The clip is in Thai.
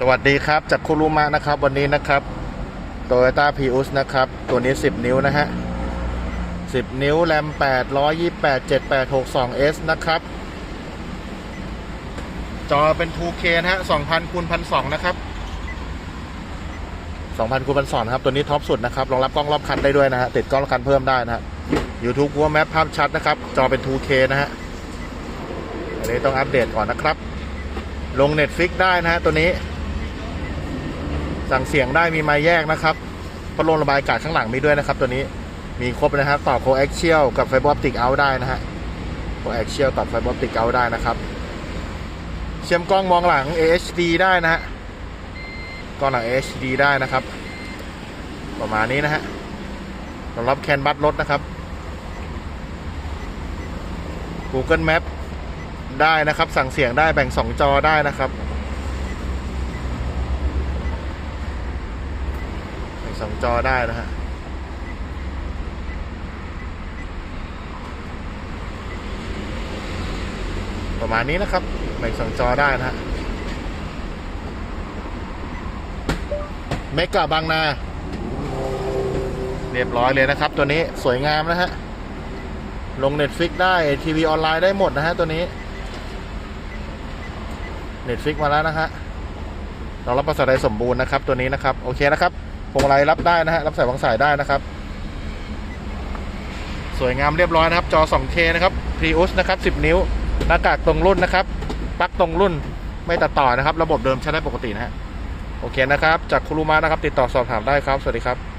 สวัสดีครับจากคุรุมะนะครับ วันนี้นะครับ Toyota Prius นะครับ ตัวนี้ 10 นิ้วนะฮะ 10 นิ้วแรม8 128 7862 S นะครับ จอเป็น 2K นะฮะ 2,000คูณ1,200 นะครับ 2,000คูณ1,200ครับ ตัวนี้ท็อปสุดนะครับ รองรับกล้องรอบคันได้ด้วยนะฮะ ติดกล้องรอบคันเพิ่มได้นะฮะ YouTube Google Map ภาพชัดนะครับ จอเป็น 2K นะฮะ อันนี้ต้องอัปเดตก่อนนะครับลง Netflix ได้นะฮะตัวนี้ สั่งเสียงได้มีไม้แยกนะครับพัดลมระบายอากาศข้างหลังมีด้วยนะครับ ตัวนี้มีครบนะครับต่อโคแอคเชียลกับไฟบอร์ติกเอาได้นะฮะโคแอคเชียลต่อไฟบอร์ติกเอาได้นะครับเชื่อมกล้องมองหลัง AHD ได้นะฮะกล้องหลัง AHD ได้นะครับ ประมาณนี้นะฮะรองรับแคนบัสรถนะครับ Google Map ได้นะครับ สั่งเสียงได้แบ่ง 2 จอได้นะครับ สองจอได้นะฮะประมาณนี้นะครับแบ่งสองจอได้นะฮะเมกะบางนา เรียบร้อยเลยนะครับ ตัวนี้สวยงามนะฮะ ลง Netflix ได้ทีวีออนไลน์ได้หมดนะฮะตัวนี้ Netflix มาแล้วนะฮะรองรับภาษาไทยสมบูรณ์นะครับ ตัวนี้นะครับ โอเคนะครับ พวงมาลัยรับได้นะฮะรับสายวางสายได้นะครับ สวยงามเรียบร้อยนะครับ จอ 2K นะครับ Prius นะครับ 10 นิ้ว หน้ากากตรงรุ่นนะครับปลั๊กตรงรุ่นไม่ตัดต่อนะครับ ระบบเดิมใช้ได้ปกตินะฮะโอเคนะครับ จากคุรุมานะครับ ติดต่อสอบถามได้ครับ สวัสดีครับ